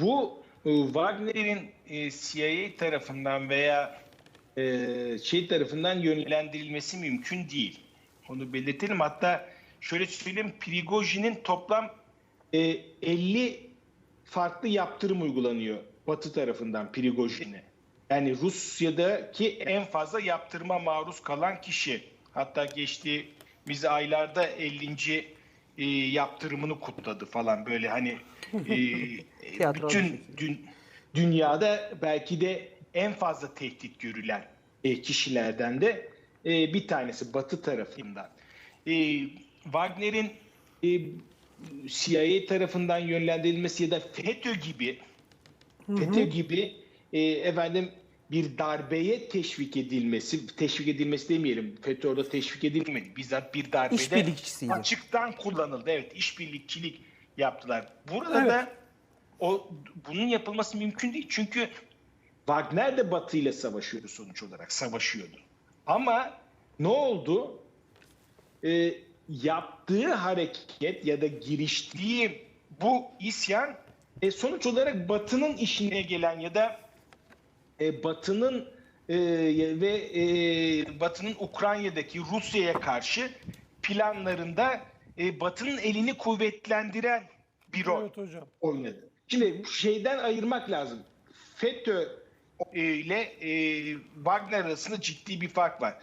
bu e, Wagner'in e, CIA tarafından veya e, şey tarafından yönlendirilmesi mümkün değil. Onu belirtelim. Hatta şöyle söyleyeyim Prigojin'in toplam e, 50 farklı yaptırım uygulanıyor Batı tarafından Prigojin'e. Yani Rusya'daki en fazla yaptırıma maruz kalan kişi. Hatta geçtiğimiz aylarda 50. e, yaptırımını kutladı falan. Böyle hani e, bütün dün, dünyada belki de en fazla tehdit görülen e, kişilerden de e, bir tanesi Batı tarafından. E, Wagner'in e, CIA tarafından yönlendirilmesi ya da FETÖ gibi FETÖ gibi e, efendim bir darbeye teşvik edilmesi, teşvik edilmesi demeyelim. FETÖ orada teşvik edilmedi. Bizzat bir darbede açıktan kullanıldı. Evet, işbirlikçilik yaptılar. Burada Evet. da o bunun yapılması mümkün değil. Çünkü Wagner de Batı ile savaşıyordu sonuç olarak. Savaşıyordu. Ama ne oldu? Ee, yaptığı hareket ya da giriştiği bu isyan e, sonuç olarak Batı'nın işine gelen ya da e, Batı'nın e, ve e, Batı'nın Ukrayna'daki Rusya'ya karşı planlarında e, Batı'nın elini kuvvetlendiren bir rol Evet hocam. oynadı. Şimdi bu şeyden ayırmak lazım. FETÖ ile e, Wagner arasında ciddi bir fark var.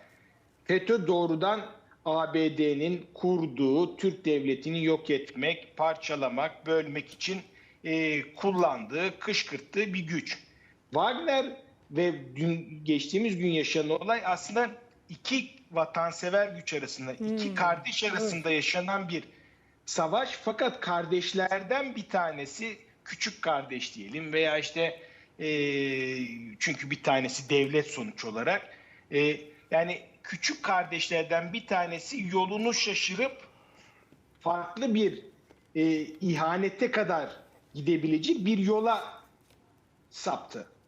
FETÖ doğrudan ABD'nin kurduğu Türk devletini yok etmek, parçalamak, bölmek için e, kullandığı, kışkırttığı bir güç. Wagner ve dün geçtiğimiz gün yaşanan olay aslında iki vatansever güç arasında, iki kardeş arasında yaşanan bir savaş. Fakat kardeşlerden bir tanesi küçük kardeş diyelim veya işte e, çünkü bir tanesi devlet sonuç olarak. E, yani küçük kardeşlerden bir tanesi yolunu şaşırıp farklı bir e, ihanete kadar gidebilecek bir yola saptı.